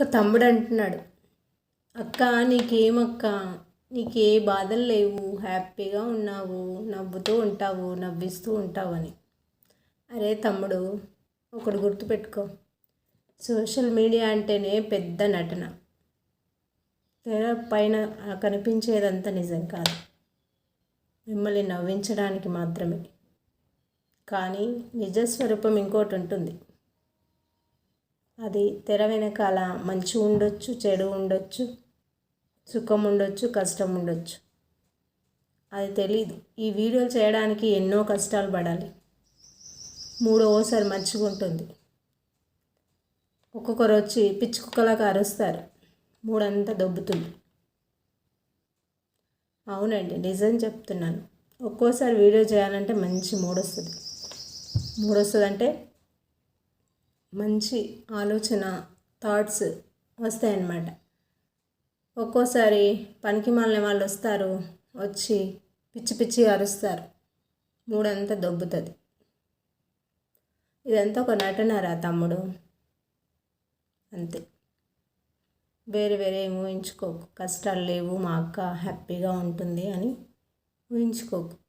ఒక తమ్ముడు అంటున్నాడు. అక్క నీకేమక్క? నీకే బాధలు లేవు. హ్యాపీగా ఉన్నావు. నవ్వుతూ ఉంటావు. నవ్విస్తూ ఉంటావు అని అరే తమ్ముడు ఒకడు గుర్తుపెట్టుకో. సోషల్ మీడియా అంటేనే పెద్ద నటన. తెర పైన కనిపించేదంతా నిజం కాదు. మిమ్మల్ని నవ్వించడానికి మాత్రమే. కానీ నిజస్వరూపం ఇంకోటి ఉంటుంది. అది తెర వెనకాల మంచి ఉండొచ్చు చెడు ఉండొచ్చు సుఖం ఉండొచ్చు కష్టం ఉండొచ్చు. అది తెలీదు. ఈ వీడియోలు చేయడానికి ఎన్నో కష్టాలు పడాలి. మూడోసారి మంచిగా ఉంటుంది ఒక్కొక్కరు వచ్చి పిచ్చి కుక్కలాగా అరుస్తారు. మూడంతా దొబ్బుతుంది. అవునండి నిజం చెప్తున్నాను. ఒక్కోసారి వీడియో చేయాలంటే మంచి మూడొస్తుంది. వస్తుంది అంటే మంచి ఆలోచన థాట్స్ వస్తాయన్నమాట. ఒక్కోసారి పనికి మాలిన వాళ్ళు వస్తారు వచ్చి పిచ్చి పిచ్చి అరుస్తారు. మూడంతా దొబ్బుతుంది. ఇదంతా ఒక నటనరా తమ్ముడు? అంతే. వేరే వేరే ఊహించుకోకు. కష్టాలు లేవు మా అక్క హ్యాపీగా ఉంటుంది అని ఊహించుకోకు.